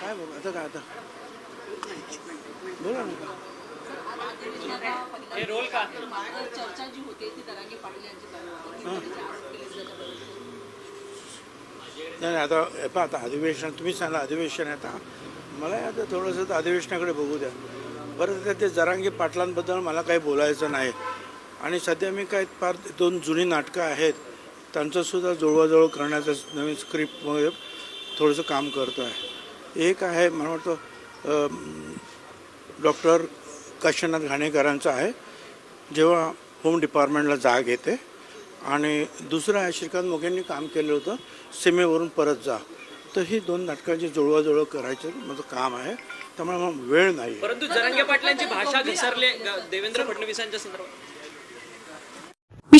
काय बघू आता काय आता. बोला ना. हे रोल का? चर्चा जी होते ती दरांगे पाटील यांची चालू होती. की त्यांचे आरोप केले जातात. नाही आता पहा आता अधिवेशन तुम्ही सांगा अधिवेशन आहे आता. मला आता थोडंसं तर अधिवेशनाकडे बघू द्या. बरं आता ते जरांगी पाटलांबद्दल मला काही बोलायचं नाही. आणि सध्या मी काय फार दोन जुनी नाटकं आहेत. त्यांचंसुद्धा जुळवाजुळव करण्याचं नवीन स्क्रिप्टमध्ये थोडंसं काम करतो आहे एक आहे मला वाटतं डॉक्टर काशीनाथ घाणेकरांचा आहे जेव्हा होम डिपार्टमेंटला जाग येते. आणि दुसरं आहे श्रीकांत मोघेंनी काम केलं होतं सीमेवरून परत जा. तर ही दोन नाटकांची जुळवाजुळव करायचं माझं काम आहे. त्यामुळे मग वेळ नाही परंतु जरंगे पाटलांची भाषा घसरले देवेंद्र फडणवीसांच्या संदर्भात.